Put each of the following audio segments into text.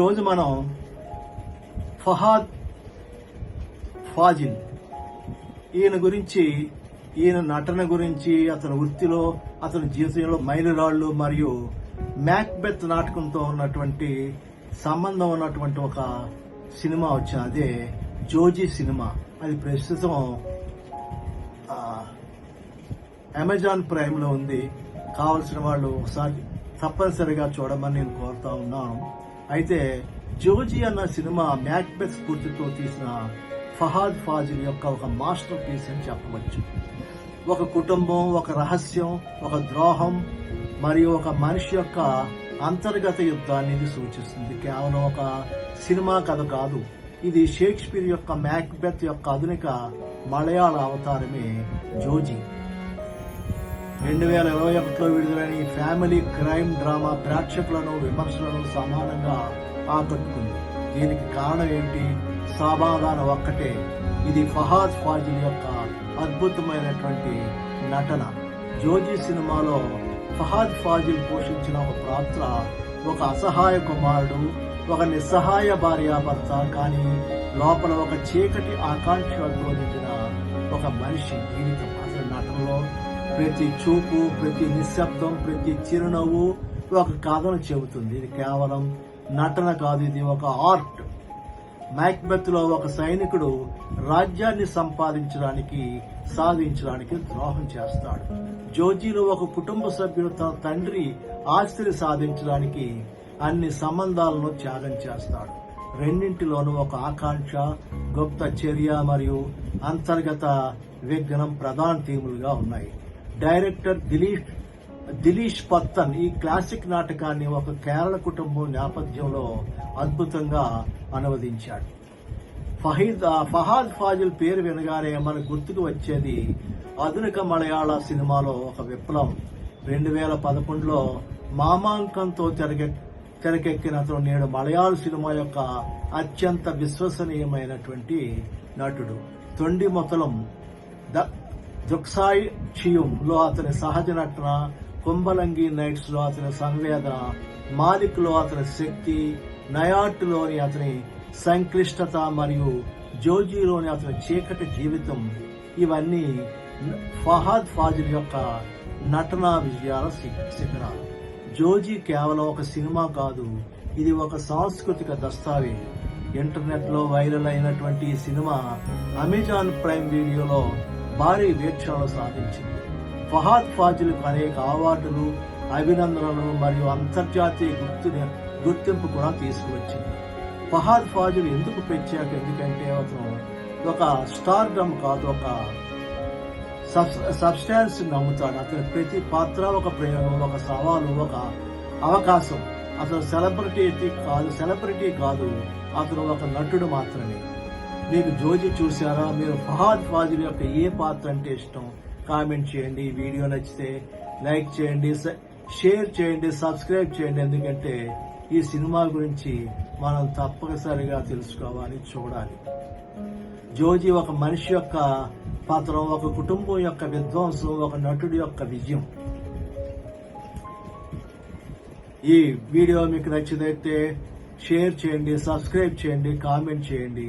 రోజు మనం ఫహాద్ ఫాజిల్ ఈయన గురించి ఈయన నటన గురించి అతని వృత్తిలో అతని జీవితంలో మైలురాళ్ళు మరియు మ్యాక్బెత్ నాటకంతో ఉన్నటువంటి సంబంధం ఉన్నటువంటి ఒక సినిమా వచ్చింది. అదే జోజీ సినిమా. అది ప్రస్తుతం అమెజాన్ ప్రైమ్లో ఉంది. కావలసిన వాళ్ళు ఒకసారి తప్పనిసరిగా చూడమని నేను కోరుతా ఉన్నాను. అయితే జోజీ అన్న సినిమా మ్యాక్బెత్ స్ఫూర్తితో తీసిన ఫహాద్ ఫాజిల్ యొక్క ఒక మాస్టర్ పీస్ అని చెప్పవచ్చు. ఒక కుటుంబం ఒక రహస్యం ఒక ద్రోహం మరియు ఒక మనిషి యొక్క అంతర్గత యుద్ధాన్ని ఇది సూచిస్తుంది. కేవలం ఒక సినిమా కథ కాదు ఇది షేక్స్పియర్ యొక్క మ్యాక్బెత్ యొక్క ఆధునిక మలయాళ అవతారమే జోజీ రెండు వేల ఇరవై ఒకటిలో విడుదలైన ఈ ఫ్యామిలీ క్రైమ్ డ్రామా ప్రేక్షకులను విమర్శలను సమానంగా ఆకట్టుకుంది. దీనికి కారణం ఏంటి? సమాధానం ఒక్కటే. ఇది ఫహాద్ ఫాజిల్ యొక్క అద్భుతమైనటువంటి నటన. జోజీ సినిమాలో ఫహాద్ ఫాజిల్ పోషించిన ఒక పాత్ర ఒక అసహాయ కుమారుడు ఒక నిస్సహాయ భార్యాభర్త కానీ లోపల ఒక చీకటి ఆకాంక్ష నిండిన ఒక మనిషి జీవితం. అసలు నటనలో ప్రతి చూపు ప్రతి నిశ్శబ్దం ప్రతి చిరునవ్వు ఒక కథను చెబుతుంది. ఇది కేవలం నటన కాదు ఇది ఒక ఆర్ట్. మ్యాక్బెత్లో ఒక సైనికుడు రాజ్యాన్ని సంపాదించడానికి సాధించడానికి ద్రోహం చేస్తాడు. జోజీలో ఒక కుటుంబ సభ్యుడు తన తండ్రి ఆస్తిని సాధించడానికి అన్ని సంబంధాలను త్యాగం చేస్తాడు. రెండింటిలోనూ ఒక ఆకాంక్ష గుప్త చర్య మరియు అంతర్గత విఘ్నం ప్రధాన థీములుగా ఉన్నాయి. డైరెక్టర్ దిలీష్ దిలీష్ పత్తన్ ఈ క్లాసిక్ నాటకాన్ని ఒక కేరళ కుటుంబం నేపథ్యంలో అద్భుతంగా అనువదించాడు. ఫహీద్ ఫహాద్ ఫాజిల్ పేరు వినగానే మనకు గుర్తుకు వచ్చేది ఆధునిక మలయాళ సినిమాలో ఒక విప్లవం. రెండు వేల పదకొండులో మామాంకంతో తెరకె తెరకెక్కిన అతను నేడు మలయాళ సినిమా యొక్క అత్యంత విశ్వసనీయమైనటువంటి నటుడు. తొండి మొతలం ద దుక్సాయి లో అతని సహజ నటన కుంభలంగి నైట్స్లో అతని సంవేదన మాలిక్లో అతని శక్తి నయాట్లోని అతని సంక్లిష్టత మరియు జోజీలోని అతని చీకటి జీవితం. ఇవన్నీ ఫహాద్ ఫాజిల్ యొక్క నటనా విజయాల శిఖరాలు. జోజీ కేవలం ఒక సినిమా కాదు ఇది ఒక సాంస్కృతిక దస్తావేజ్. ఇంటర్నెట్లో వైరల్ అయినటువంటి ఈ సినిమా అమెజాన్ ప్రైమ్ వీడియోలో భారీ వీక్షణలు సాధించింది. ఫహాద్ ఫాజిల్ అనేక అవార్డులు అభినందనలు మరియు అంతర్జాతీయ గుర్తుని గుర్తింపు కూడా తీసుకువచ్చింది. ఫహాద్ ఫాజిల్ ఎందుకు ప్రత్యేక ఎందుకంటే అతను ఒక స్టార్ డమ్ కాదు ఒక సబ్స్టాన్స్ నమ్ముతాడు. అతని ప్రతి పాత్ర ఒక ప్రయోగం ఒక సవాలు ఒక అవకాశం. అతను సెలబ్రిటీ కాదు సెలబ్రిటీ కాదు. అతను ఒక నటుడు మాత్రమే. మీకు జోజి చూసారా మీరు ఫహాద్ ఫాజిల్ యొక్క ఏ పాత్ర అంటే ఇష్టం? కామెంట్ చేయండి. వీడియో నచ్చితే లైక్ చేయండి షేర్ చేయండి సబ్స్క్రైబ్ చేయండి. ఎందుకంటే ఈ సినిమా గురించి మనం తప్పనిసరిగా తెలుసుకోవాలి చూడాలి. జోజి ఒక మనిషి యొక్క పాత్రం ఒక కుటుంబం యొక్క విధ్వంసం ఒక నటుడి యొక్క విజయం. ఈ వీడియో మీకు నచ్చినైతే షేర్ చేయండి సబ్స్క్రైబ్ చేయండి కామెంట్ చేయండి.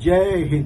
Jai